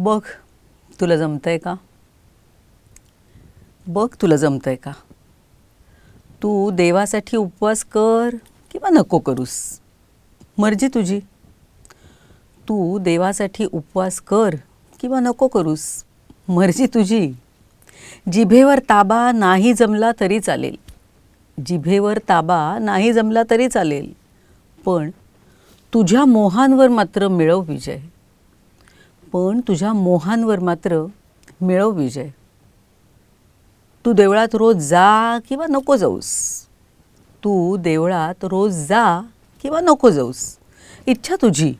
बघ तुला जमतंय का? बघ तुला जमतंय का? तू देवासाठी उपवास कर किंवा नको करूस. मर्जी तुझी. तू देवासाठी उपवास कर किंवा नको करूस. मर्जी तुझी. जिभेवर ताबा नाही जमला तरी चालेल. जिभेवर ताबा नाही जमला तरी चालेल. पण तुझ्या मोहांवर मात्र मिळव विजय. पण तुझ्या मोहांवर मात्र मिळव विजय. तू देवळात रोज जा किंवा नको जाऊस. तू देवळात रोज जा किंवा नको जाऊस. इच्छा तुझी.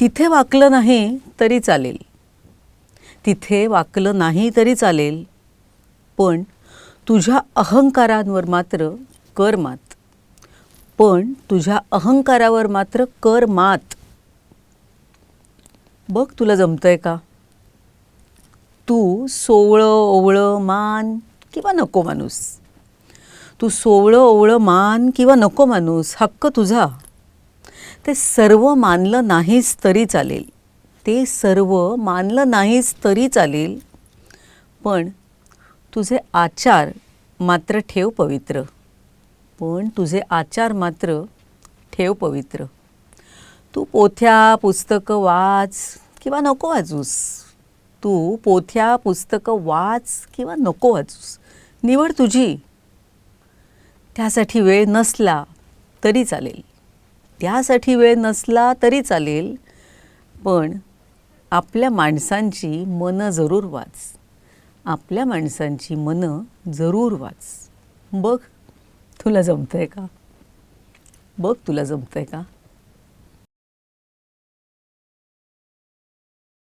तिथे वाकलं नाही तरी चालेल. तिथे वाकलं नाही तरी चालेल. पण तुझ्या अहंकारांवर मात्र कर मात. पण तुझ्या अहंकारावर मात्र कर मात. बघ तुला जमतंय का? तू सोवळं ओवळं मान किंवा नको माणूस. तू सोवळं ओवळं मान किंवा नको माणूस हक्क तुझा. ते सर्व मानलं नाहीस तरी चालेल. ते सर्व मानलं नाहीस तरी चालेल. पण तुझे आचार मात्र ठेव पवित्र. पण तुझे आचार मात्र ठेव पवित्र. तू पोथ्या पुस्तकं वाच किंवा नको वाचूस तू पोथ्या पुस्तकं वाच किंवा नको वाचूस निवड तुझी. त्यासाठी वेळ नसला तरी चालेल. त्यासाठी वेळ नसला तरी चालेल. पण आपल्या माणसांची मनं जरूर वाच. आपल्या माणसांची मनं जरूर वाच. बघ तुला जमतंय का? बघ तुला जमतंय का?